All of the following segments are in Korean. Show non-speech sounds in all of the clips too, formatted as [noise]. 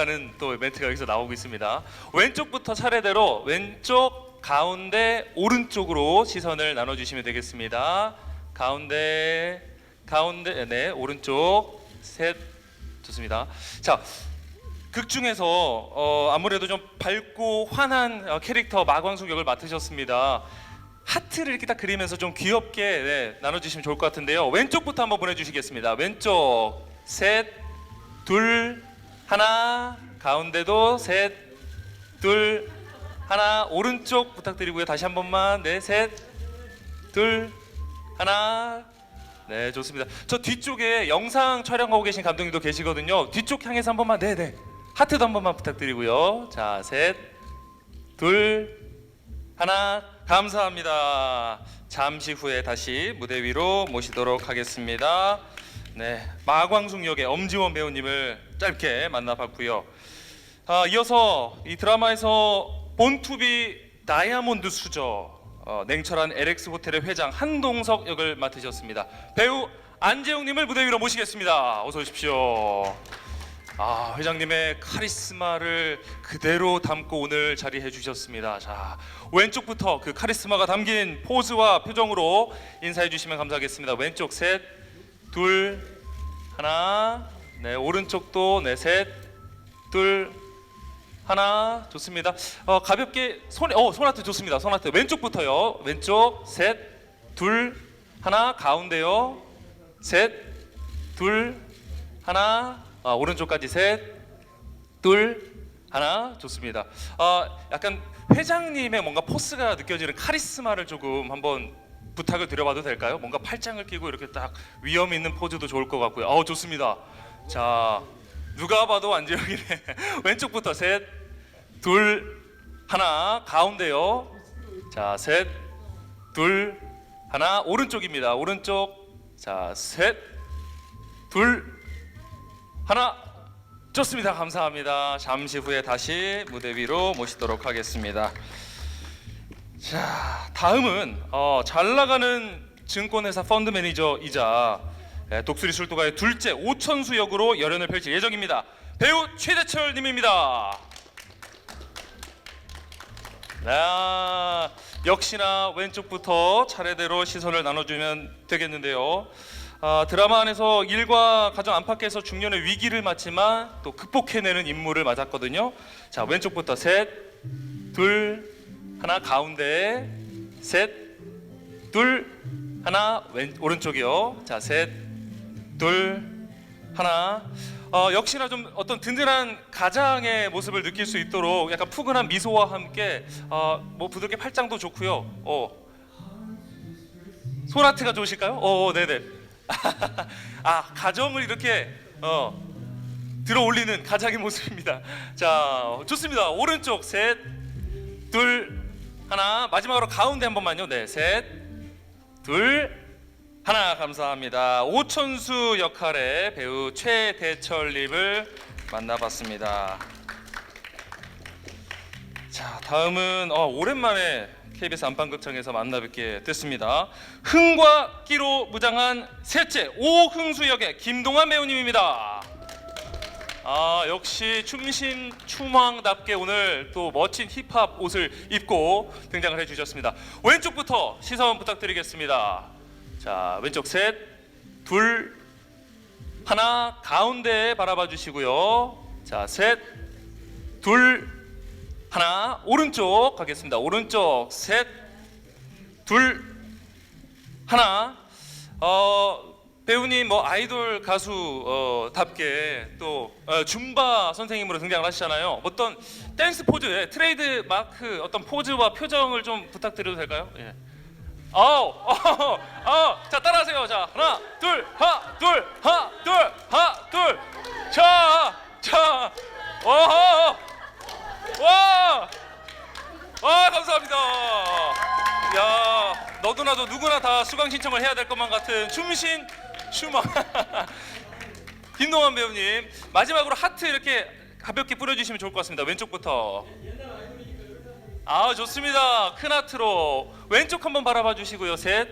없다는 또 멘트가 여기서 나오고 있습니다. 왼쪽부터 차례대로 왼쪽, 가운데, 오른쪽으로 시선을 나눠주시면 되겠습니다. 가운데, 가운데, 네, 오른쪽, 셋, 좋습니다. 자, 극 중에서 어, 아무래도 좀 밝고 환한 어, 캐릭터 마광숙 역을 맡으셨습니다. 하트를 이렇게 딱 그리면서 좀 귀엽게 네, 나눠주시면 좋을 것 같은데요. 왼쪽부터 한번 보내주시겠습니다. 왼쪽 셋, 둘, 하나, 가운데도 셋, 둘, 하나, 오른쪽 부탁드리고요. 다시 한 번만 네, 셋, 둘, 하나. 네, 좋습니다. 저 뒤쪽에 영상 촬영하고 계신 감독님도 계시거든요. 뒤쪽 향해서 한 번만, 네, 네. 하트도 한 번만 부탁드리고요. 자, 셋, 둘, 하나. 감사합니다. 잠시 후에 다시 무대 위로 모시도록 하겠습니다. 네, 마광숙 역의 엄지원 배우님을 짧게 만나봤고요. 아, 이어서 이 드라마에서 본투비 다이아몬드 수저 어, 냉철한 LX 호텔의 회장 한동석 역을 맡으셨습니다. 배우 안재웅님을 무대 위로 모시겠습니다. 어서 오십시오. 아 회장님의 카리스마를 그대로 담고 오늘 자리해 주셨습니다. 자 왼쪽부터 그 카리스마가 담긴 포즈와 표정으로 인사해 주시면 감사하겠습니다. 왼쪽 셋, 둘, 하나, 네 오른쪽도 네 셋, 둘, 하나 좋습니다. 어, 가볍게 손, 어 손하트 좋습니다. 손하트 왼쪽부터요. 왼쪽 셋, 둘, 하나 가운데요. 셋, 둘, 하나 아, 오른쪽까지 셋, 둘, 하나 좋습니다. 아, 약간 회장님의 뭔가 포스가 느껴지는 카리스마를 조금 한번 부탁을 드려봐도 될까요? 뭔가 팔짱을 끼고 이렇게 딱 위험 있는 포즈도 좋을 것 같고요. 어 좋습니다. 자 누가 봐도 안재영이네. [laughs] 왼쪽부터 셋, 둘, 하나 가운데요. 자 셋, 둘, 하나 오른쪽입니다. 오른쪽 자 셋, 둘. 하나 좋습니다. 감사합니다. 잠시 후에 다시 무대 위로 모시도록 하겠습니다. 자, 다음은 어, 잘 나가는 증권회사 펀드 매니저이자 예, 독수리 술도가의 둘째 오천수 역으로 열연을 펼칠 예정입니다. 배우 최대철 님입니다. 아, 역시나 왼쪽부터 차례대로 시선을 나눠주면 되겠는데요. 아, 드라마 안에서 일과 가정 안팎에서 중년의 위기를 맞지만 또 극복해내는 임무를 맞았거든요. 자 왼쪽부터 셋, 둘, 하나 가운데 셋, 둘, 하나 왼 오른쪽이요. 자 셋, 둘, 하나. 어, 역시나 좀 어떤 든든한 가장의 모습을 느낄 수 있도록 약간 푸근한 미소와 함께 어, 뭐 부드럽게 팔짱도 좋고요. 어, 소라트가 좋으실까요? 어, 어, 네네. [laughs] 아 가정을 이렇게 어, 들어 올리는 가장의 모습입니다. 자 좋습니다. 오른쪽 셋, 둘, 하나 마지막으로 가운데 한 번만요. 네, 셋, 둘, 하나 감사합니다. 오천수 역할의 배우 최대철님을 만나봤습니다. 자 다음은 어, 오랜만에 KBS 안방극장에서 만나뵙게 됐습니다. 흥과 끼로 무장한 셋째 오흥수 역의 김동완 배우님입니다. 아 역시 춤신 춤왕답게 오늘 또 멋진 힙합 옷을 입고 등장을 해주셨습니다. 왼쪽부터 시선 부탁드리겠습니다. 자 왼쪽 셋, 둘, 하나 가운데 바라봐 주시고요. 자 셋, 둘, 하나 오른쪽 가겠습니다. 오른쪽 셋, 둘, 하나. 어 배우님 뭐 아이돌 가수 어, 답게 또 어, 줌바 선생님으로 등장을 하시잖아요. 어떤 댄스 포즈, 예, 트레이드 마크 어떤 포즈와 표정을 좀 부탁드려도 될까요? 예. 아우, 어, 어, 자 따라하세요. 자 하나, 둘, 하나, 둘, 하나, 둘, 하나, 둘. 자, 자, 어허. 와! 와 감사합니다. 야 너도 나도 누구나 다 수강 신청을 해야 될 것만 같은 춤신 춤왕 [laughs] 김동완 배우님 마지막으로 하트 이렇게 가볍게 뿌려주시면 좋을 것 같습니다. 왼쪽부터. 아 좋습니다. 큰 하트로 왼쪽 한번 바라봐 주시고요. 셋,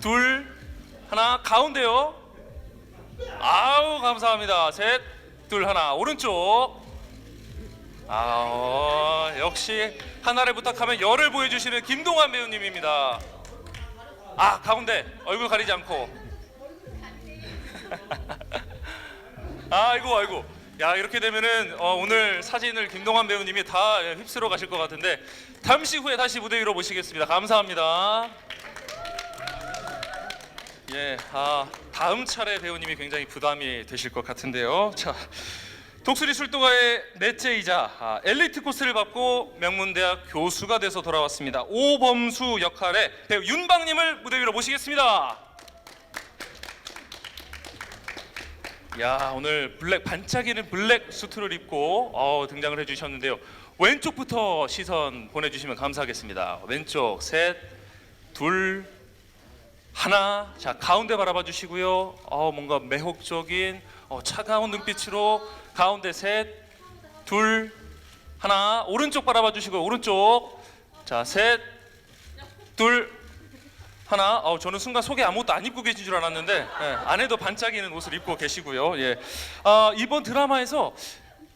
둘, 하나 가운데요. 아우 감사합니다. 셋, 둘, 하나 오른쪽. 아, 어, 역시 하나를 부탁하면 열을 보여주시는 김동완 배우님입니다. 아, 가운데 얼굴 가리지 않고. [laughs] 아이고, 아이고. 야, 이렇게 되면은 어, 오늘 사진을 김동완 배우님이 다 휩쓸어 가실 것 같은데 잠시 후에 다시 무대 위로 모시겠습니다. 감사합니다. 예, 아, 다음 차례 배우님이 굉장히 부담이 되실 것 같은데요. 자, 독수리 술도가의 넷째이자 아, 엘리트 코스를 받고 명문대학 교수가 돼서 돌아왔습니다. 오범수 역할의 배우 윤방님을 무대 위로 모시겠습니다. 야 오늘 블랙 반짝이는 블랙 수트를 입고 어, 등장을 해주셨는데요. 왼쪽부터 시선 보내주시면 감사하겠습니다. 왼쪽 셋, 둘, 하나. 자 가운데 바라봐 주시고요. 어, 뭔가 매혹적인 어, 차가운 눈빛으로 가운데 셋, 둘, 하나. 오른쪽 바라봐 주시고요. 오른쪽. 자 셋, 둘, 하나. 어, 저는 순간 속에 아무것도 안 입고 계신 줄 알았는데 예, 안에도 반짝이는 옷을 입고 계시고요. 예. 아, 이번 드라마에서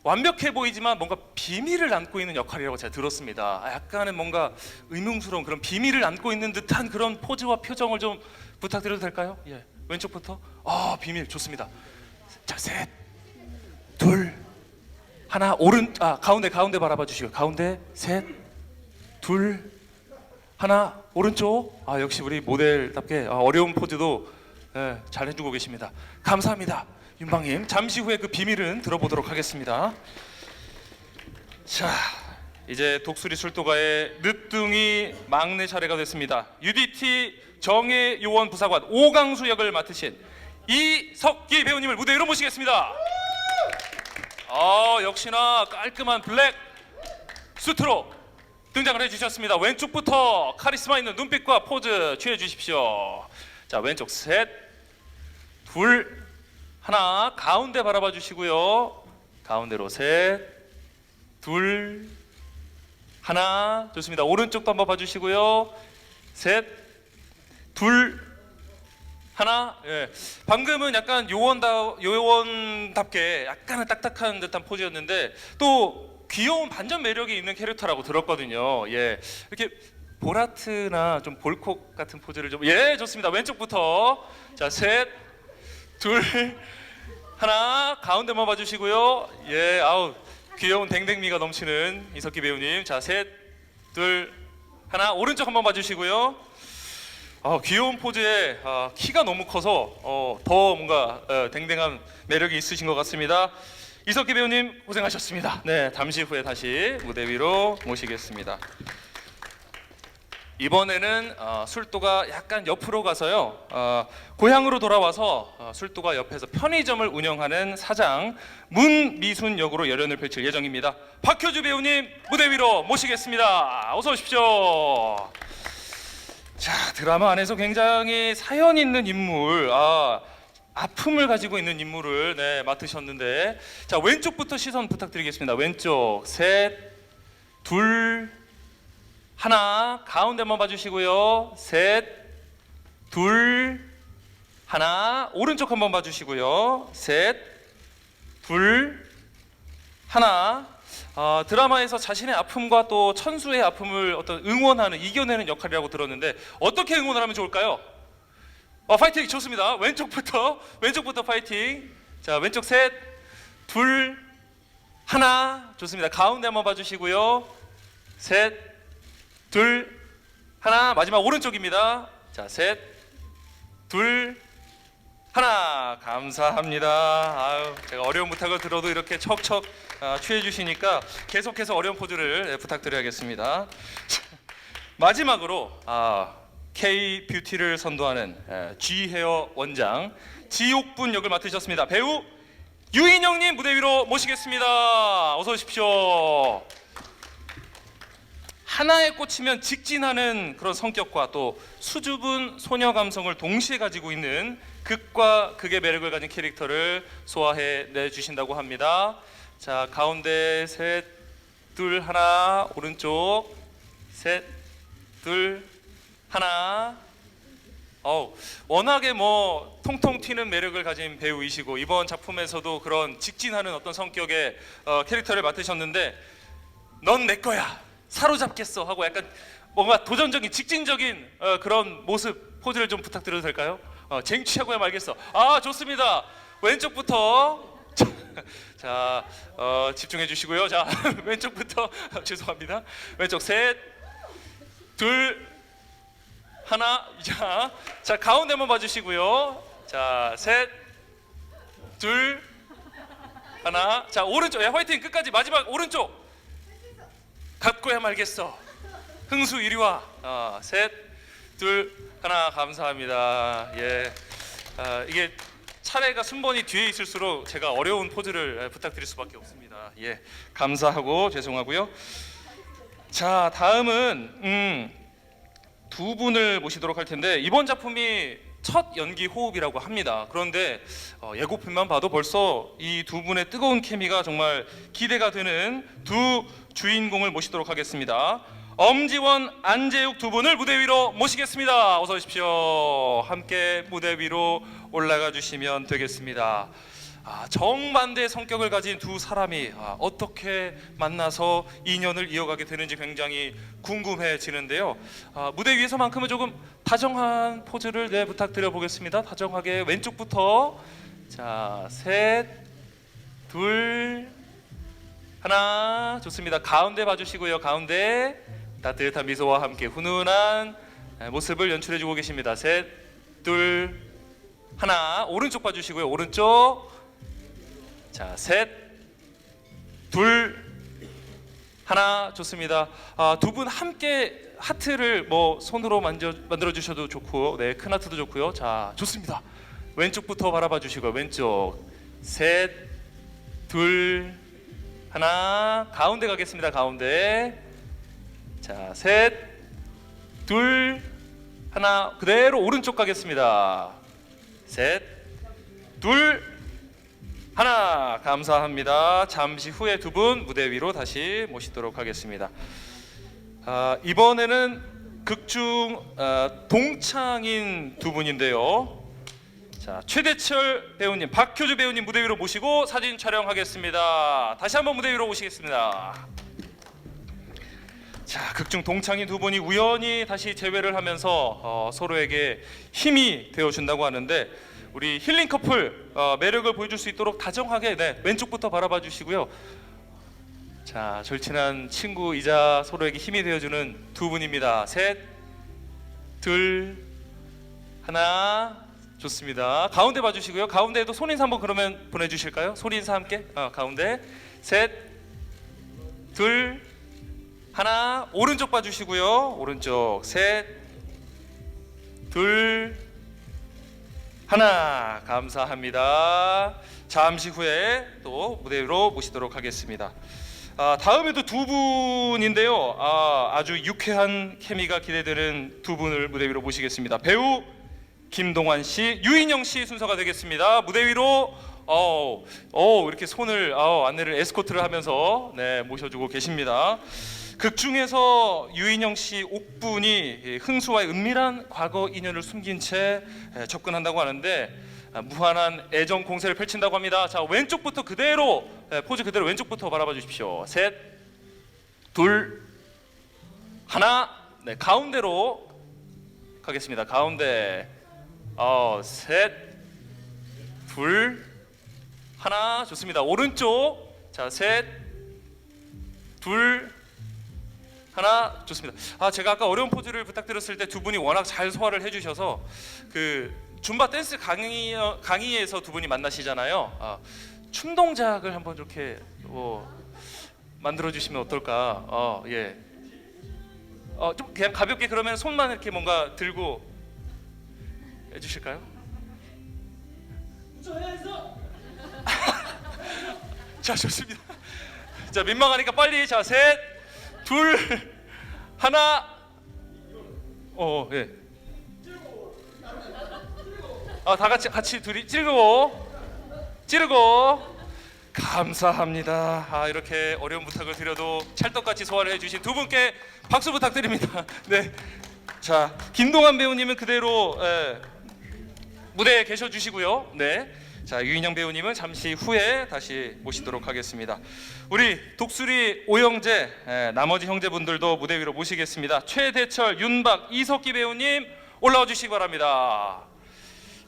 완벽해 보이지만 뭔가 비밀을 안고 있는 역할이라고 제가 들었습니다. 아, 약간의 뭔가 의문스러운 그런 비밀을 안고 있는 듯한 그런 포즈와 표정을 좀 부탁드려도 될까요? 예. 왼쪽부터. 아, 비밀 좋습니다. 자, 셋, 둘, 하나. 오른 아, 가운데 가운데 바라봐 주시고. 가운데 셋, 둘, 하나. 오른쪽. 아, 역시 우리 모델답게 아, 어려운 포즈도 예, 잘 해주고 계십니다. 감사합니다. 윤방님. 잠시 후에 그 비밀은 들어보도록 하겠습니다. 자, 이제 독수리 술도가의 늦둥이 막내 차례가 됐습니다. UDT 정혜 요원 부사관 오강수 역을 맡으신 이석기 배우님을 무대 위로 모시겠습니다. 아, 역시나 깔끔한 블랙 수트로 등장을 해주셨습니다. 왼쪽부터 카리스마 있는 눈빛과 포즈 취해 주십시오. 자, 왼쪽 셋, 둘, 하나 가운데 바라봐 주시고요. 가운데로 셋, 둘, 하나 좋습니다. 오른쪽도 한번 봐주시고요. 셋, 둘, 하나. 예. 방금은 약간 요원다 요원답게 약간은 딱딱한 듯한 포즈였는데 또 귀여운 반전 매력이 있는 캐릭터라고 들었거든요. 예. 이렇게 보라트나 좀 볼콕 같은 포즈를 좀 예, 좋습니다. 왼쪽부터 자, 셋, 둘, [laughs] 하나 가운데만 봐주시고요. 예, 아우 귀여운 댕댕미가 넘치는 이석기 배우님. 자, 셋, 둘, 하나 오른쪽 한번 봐주시고요. 아, 귀여운 포즈에 아, 키가 너무 커서 어, 더 뭔가 어, 댕댕한 매력이 있으신 것 같습니다. 이석기 배우님 고생하셨습니다. 네, 잠시 후에 다시 무대 위로 모시겠습니다. 이번에는 어, 술도가 약간 옆으로 가서요 어, 고향으로 돌아와서 어, 술도가 옆에서 편의점을 운영하는 사장 문미순 역으로 열연을 펼칠 예정입니다. 박효주 배우님 무대 위로 모시겠습니다. 어서 오십시오. 자 드라마 안에서 굉장히 사연 있는 인물 아 아픔을 가지고 있는 인물을 네, 맡으셨는데 자 왼쪽부터 시선 부탁드리겠습니다. 왼쪽 셋 둘 하나 가운데만 봐주시고요. 셋, 둘, 하나 오른쪽 한번 봐주시고요. 셋, 둘, 하나. 아, 드라마에서 자신의 아픔과 또 천수의 아픔을 어떤 응원하는 이겨내는 역할이라고 들었는데 어떻게 응원을 하면 좋을까요? 어, 파이팅 좋습니다. 왼쪽부터 왼쪽부터 파이팅. 자 왼쪽 셋, 둘, 하나 좋습니다. 가운데 한번 봐주시고요. 셋, 둘, 하나, 마지막 오른쪽입니다. 자, 셋, 둘, 하나. 감사합니다. 아유, 제가 어려운 부탁을 들어도 이렇게 척척 아, 취해 주시니까 계속해서 어려운 포즈를 예, 부탁드려야겠습니다. 자, 마지막으로 아, K 뷰티를 선도하는 예, G 헤어 원장 지옥분 역을 맡으셨습니다. 배우 유인영님 무대 위로 모시겠습니다. 어서 오십시오. 하나에 꽂히면 직진하는 그런 성격과 또 수줍은 소녀 감성을 동시에 가지고 있는 극과 극의 매력을 가진 캐릭터를 소화해 내 주신다고 합니다. 자 가운데 셋, 둘, 하나 오른쪽 셋, 둘, 하나. 어우, 워낙에 뭐 통통 튀는 매력을 가진 배우이시고 이번 작품에서도 그런 직진하는 어떤 성격의 어, 캐릭터를 맡으셨는데 넌 내 거야. 사로잡겠어 하고 약간 뭔가 도전적인 직진적인 어, 그런 모습 포즈를 좀 부탁드려도 될까요? 어, 쟁취하고야 말겠어. 아 좋습니다. 왼쪽부터 자, [laughs] 자 어, 집중해 주시고요. 자 [laughs] 왼쪽부터 [laughs] 죄송합니다. 왼쪽 셋, 둘, 하나. 자, 자 가운데만 봐주시고요. 자 셋, 둘, 하나. 자 오른쪽. 야 화이팅 끝까지 마지막 오른쪽. 갖고야 말겠어. 흥수 이리 와. 아, 셋, 둘, 하나. 감사합니다. 예. 아, 이게 차례가 순번이 뒤에 있을수록 제가 어려운 포즈를 예, 부탁드릴 수밖에 없습니다. 예. 감사하고 죄송하고요. 자, 다음은 음, 두 분을 모시도록 할 텐데 이번 작품이 첫 연기 호흡이라고 합니다. 그런데 어, 예고편만 봐도 벌써 이 두 분의 뜨거운 케미가 정말 기대가 되는 두 주인공을 모시도록 하겠습니다. 엄지원, 안재욱 두 분을 무대 위로 모시겠습니다. 어서 오십시오. 함께 무대 위로 올라가 주시면 되겠습니다. 아, 정반대의 성격을 가진 두 사람이 아, 어떻게 만나서 인연을 이어가게 되는지 굉장히 궁금해지는데요. 아, 무대 위에서만큼은 조금 다정한 포즈를 네, 부탁드려 보겠습니다. 다정하게 왼쪽부터 자, 셋, 둘, 하나, 좋습니다. 가운데 봐주시고요. 가운데 따뜻한 미소와 함께 훈훈한 네, 모습을 연출해주고 계십니다. 셋, 둘, 하나. 오른쪽 봐주시고요. 오른쪽. 자, 셋, 둘, 하나 좋습니다. 아, 두 분 함께 하트를 뭐 손으로 만져 만들어 주셔도 좋고, 네, 큰 하트도 좋고요. 자, 좋습니다. 왼쪽부터 바라봐 주시고 왼쪽. 셋, 둘, 하나. 가운데 가겠습니다. 가운데. 자, 셋, 둘, 하나. 그대로 오른쪽 가겠습니다. 셋, 둘, 하나 감사합니다. 잠시 후에 두 분 무대 위로 다시 모시도록 하겠습니다. 아, 이번에는 극중 아, 동창인 두 분인데요. 자 최대철 배우님, 박효주 배우님 무대 위로 모시고 사진 촬영하겠습니다. 다시 한번 무대 위로 오시겠습니다. 자 극중 동창인 두 분이 우연히 다시 재회를 하면서 어, 서로에게 힘이 되어준다고 하는데 우리 힐링 커플 어, 매력을 보여줄 수 있도록 다정하게 네, 왼쪽부터 바라봐 주시고요. 자 절친한 친구이자 서로에게 힘이 되어주는 두 분입니다. 셋, 둘, 하나. 좋습니다. 가운데 봐주시고요. 가운데에도 손인사 한번 그러면 보내주실까요? 손인사 함께. 어, 가운데 셋, 둘, 하나. 오른쪽 봐주시고요. 오른쪽 셋, 둘, 하나. 감사합니다. 잠시 후에 또 무대 위로 모시도록 하겠습니다. 아, 다음에도 두 분인데요. 아, 아주 유쾌한 케미가 기대되는 두 분을 무대 위로 모시겠습니다. 배우 김동완 씨, 유인영 씨 순서가 되겠습니다. 무대 위로 어, 어 이렇게 손을 어, 안내를 에스코트를 하면서 네, 모셔주고 계십니다. 극 중에서 유인영 씨 옥분이 이 흥수와의 은밀한 과거 인연을 숨긴 채 에, 접근한다고 하는데 아, 무한한 애정 공세를 펼친다고 합니다. 자 왼쪽부터 그대로 에, 포즈 그대로 왼쪽부터 바라봐 주십시오. 셋, 둘, 하나, 네 가운데로 가겠습니다. 가운데 어, 셋, 둘, 하나, 좋습니다. 오른쪽, 자, 셋, 둘, 하나, 좋습니다. 아, 제가 아까 어려운 포즈를 부탁드렸을 때 두 분이 워낙 잘 소화를 해주셔서 그 줌바 댄스 강의 강의에서 두 분이 만나시잖아요. 아, 춤 동작을 한번 이렇게 뭐 만들어 주시면 어떨까? 어, 예. 어, 좀 그냥 가볍게 그러면 손만 이렇게 뭔가 들고 해주실까요? 자 좋습니다. 자 민망하니까 빨리 자 셋, 둘, 하나. 어 예. 아다 같이 같이 둘이 찌르고 찌르고 감사합니다. 아 이렇게 어려운 부탁을 드려도 찰떡같이 소화를 해주신 두 분께 박수 부탁드립니다. [laughs] 네. 자 김동완 배우님은 그대로 예, 무대에 계셔 주시고요. 네. 자 유인영 배우님은 잠시 후에 다시 모시도록 하겠습니다. 우리 독수리 에, 나머지 형제분들도 무대 위로 모시겠습니다. 최대철, 윤박, 이석기 배우님 올라와 주시기 바랍니다.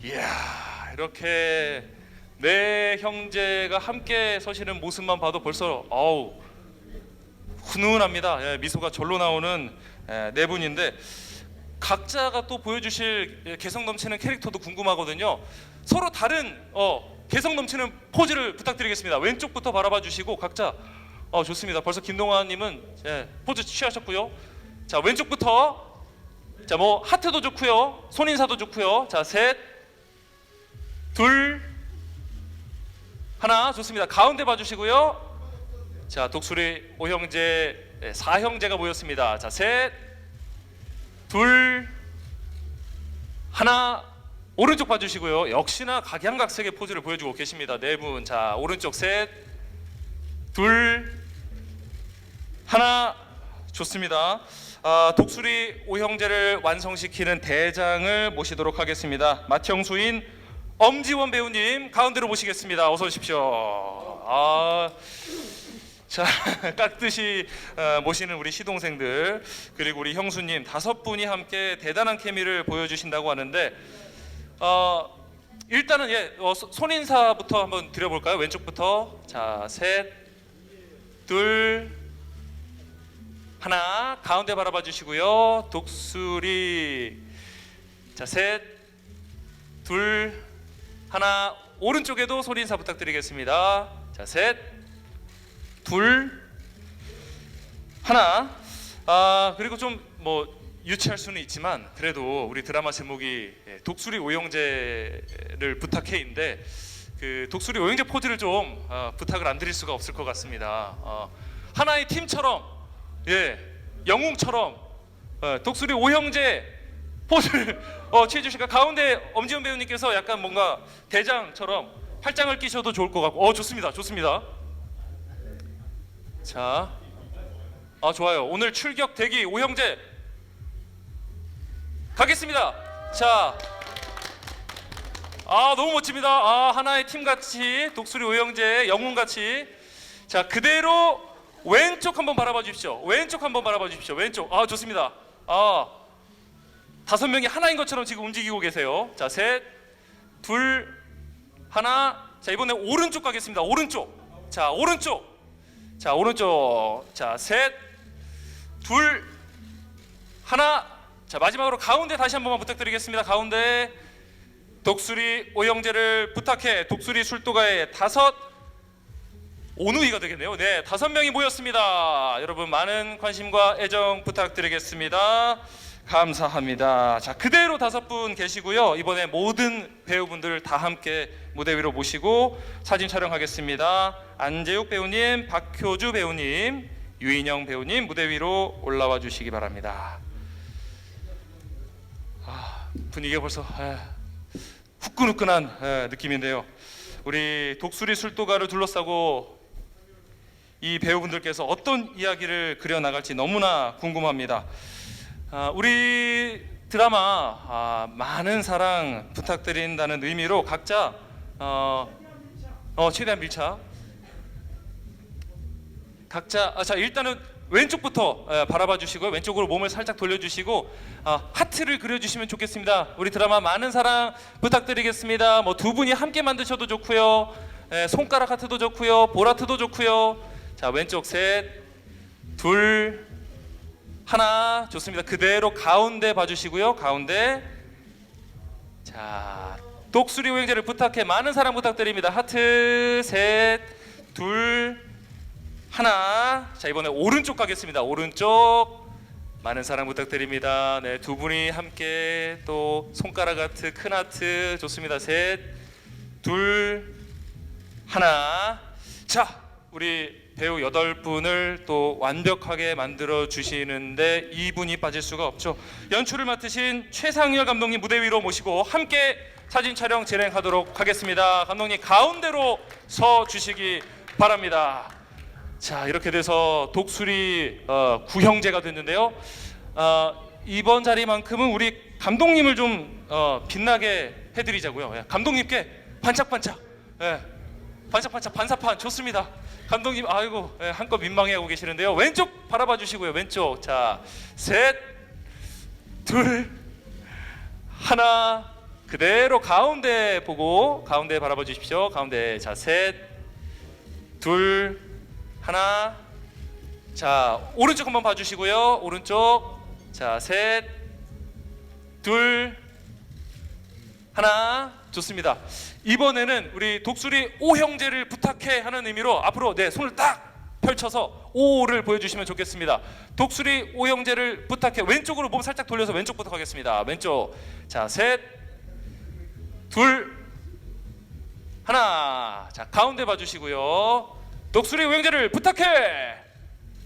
이야 이렇게 네 형제가 함께 서시는 모습만 봐도 벌써 아우 훈훈합니다. 예, 미소가 절로 나오는 예, 네 분인데 각자가 또 보여주실 예, 개성 넘치는 캐릭터도 궁금하거든요. 서로 다른 어, 개성 넘치는 포즈를 부탁드리겠습니다. 왼쪽부터 바라봐 주시고 각자 어, 좋습니다. 벌써 김동환님은 예, 포즈 취하셨고요. 자 왼쪽부터 자 뭐 하트도 좋고요, 손 인사도 좋고요. 자 셋, 둘, 하나 좋습니다. 가운데 봐주시고요. 자 독수리 오형제 네, 사형제가 모였습니다. 자 셋, 둘, 하나 오른쪽 봐주시고요. 역시나 각양각색의 포즈를 보여주고 계십니다. 네 분. 자 오른쪽 셋, 둘, 하나 좋습니다. 아, 독수리 오형제를 완성시키는 대장을 모시도록 하겠습니다. 맏형수인 엄지원 배우님 가운데로 모시겠습니다. 어서 오십시오. 아. 자 [laughs] 깍듯이 어, 모시는 우리 시동생들 그리고 우리 형수님 다섯 분이 함께 대단한 케미를 보여주신다고 하는데 어, 일단은 예 어, 소- 손인사부터 한번 드려볼까요? 왼쪽부터. 자 셋 둘 하나. 가운데 바라봐 주시고요. 독수리. 자 셋 둘 하나. 오른쪽에도 손인사 부탁드리겠습니다. 자 셋 둘 하나. 아 그리고 좀 뭐 유치할 수는 있지만 그래도 우리 드라마 제목이 예, 독수리 오영재를 부탁해인데 그 독수리 오영재 포즈를 좀 어, 부탁을 안 드릴 수가 없을 것 같습니다 어, 하나의 팀처럼 예 영웅처럼 어, 독수리 오형제 포즈를 어, 취해 주실까 가운데 엄지훈 배우님께서 약간 뭔가 대장처럼 팔짱을 끼셔도 좋을 것 같고 어 좋습니다 좋습니다 자, 아 좋아요. 오늘 출격 대기 오형제 가겠습니다. 자, 아 너무 멋집니다. 아 하나의 팀 같이 독수리 오형제 영웅 같이 자 그대로 왼쪽 한번 바라봐 주십시오. 왼쪽 한번 바라봐 주십시오. 왼쪽 아 좋습니다. 아 다섯 명이 하나인 것처럼 지금 움직이고 계세요. 자 셋, 둘, 하나. 자 이번에 오른쪽 가겠습니다. 오른쪽. 자 오른쪽. 자 오른쪽 자 셋 둘 하나 자 마지막으로 가운데 다시 한 번만 부탁드리겠습니다. 가운데 독수리 오영재를 부탁해 독수리 술도가의 다섯 오누이가 되겠네요. 네 다섯 명이 모였습니다. 여러분 많은 관심과 애정 부탁드리겠습니다. 감사합니다. 자 그대로 다섯 분 계시고요. 이번에 모든 배우분들 다 함께 무대 위로 모시고 사진 촬영하겠습니다. 안재욱 배우님 박효주 배우님 유인영 배우님 무대 위로 올라와 주시기 바랍니다. 아, 분위기가 벌써 에, 후끈후끈한 에, 느낌인데요 우리 독수리 술도가를 둘러싸고 이 배우분들께서 어떤 이야기를 그려 나갈지 너무나 궁금합니다. 아, 우리 드라마 아, 많은 사랑 부탁드린다는 의미로 각자 어, 어, 최대한 밀착. 각자 아, 자 일단은 왼쪽부터 에, 바라봐 주시고요. 왼쪽으로 몸을 살짝 돌려주시고 아, 하트를 그려주시면 좋겠습니다. 우리 드라마 많은 사랑 부탁드리겠습니다. 뭐 두 분이 함께 만드셔도 좋고요. 에, 손가락 하트도 좋고요. 볼 하트도 좋고요. 자 왼쪽 셋, 둘, 하나 좋습니다. 그대로 가운데 봐주시고요. 가운데 자 독수리 오행제를 부탁해 많은 사랑 부탁드립니다. 하트 셋, 둘, 하나. 자 이번에 오른쪽 가겠습니다. 오른쪽 많은 사랑 부탁드립니다. 네 두 분이 함께 또 손가락 하트 큰 하트 좋습니다. 셋, 둘, 하나. 자 우리 배우 여덟 분을 또 완벽하게 만들어 주시는데 이분이 빠질 수가 없죠. 연출을 맡으신 최상열 감독님 무대 위로 모시고 함께 사진 촬영 진행하도록 하겠습니다. 감독님 가운데로 서 주시기 바랍니다. 자 이렇게 돼서 독수리 어, 구형제가 됐는데요. 어, 이번 자리만큼은 우리 감독님을 좀 어, 빛나게 해드리자고요. 예, 감독님께 반짝반짝 예. 반짝반짝 반사판 좋습니다. 감독님 아이고 예, 한껏 민망해하고 계시는데요. 왼쪽 바라봐 주시고요. 왼쪽 자 셋, 둘, 하나 그대로 가운데 보고 가운데 바라봐 주십시오. 가운데 자 셋, 둘, 하나 자 오른쪽 한번 봐주시고요. 오른쪽 자 셋, 둘, 하나 좋습니다. 이번에는 우리 독수리 오 형제를 부탁해 하는 의미로 앞으로 네 손을 딱 펼쳐서 오를 보여주시면 좋겠습니다. 독수리 오 형제를 부탁해 왼쪽으로 몸 살짝 돌려서 왼쪽부터 가겠습니다. 왼쪽 자셋 둘 하나 자 가운데 봐주시고요. 독수리 오 형제를 부탁해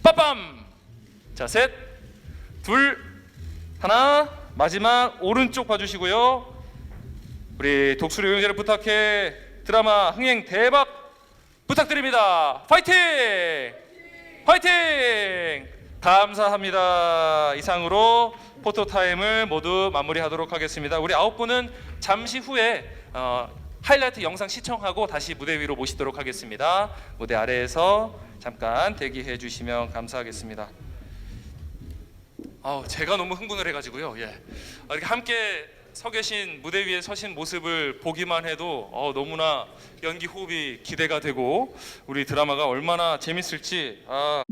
빠밤 자 셋 둘 하나 마지막 오른쪽 봐주시고요. 우리 독수리 용재를 부탁해 드라마 흥행 대박 부탁드립니다. 파이팅! 파이팅! 감사합니다. 이상으로 포토 타임을 모두 마무리하도록 하겠습니다. 우리 아홉 분은 잠시 후에 어, 하이라이트 영상 시청하고 다시 무대 위로 모시도록 하겠습니다. 무대 아래에서 잠깐 대기해 주시면 감사하겠습니다. 아우 제가 너무 흥분을 해가지고요. 예, 아, 이렇게 함께 서 계신 무대 위에 서신 모습을 보기만 해도 어, 너무나 연기 호흡이 기대가 되고 우리 드라마가 얼마나 재밌을지 아.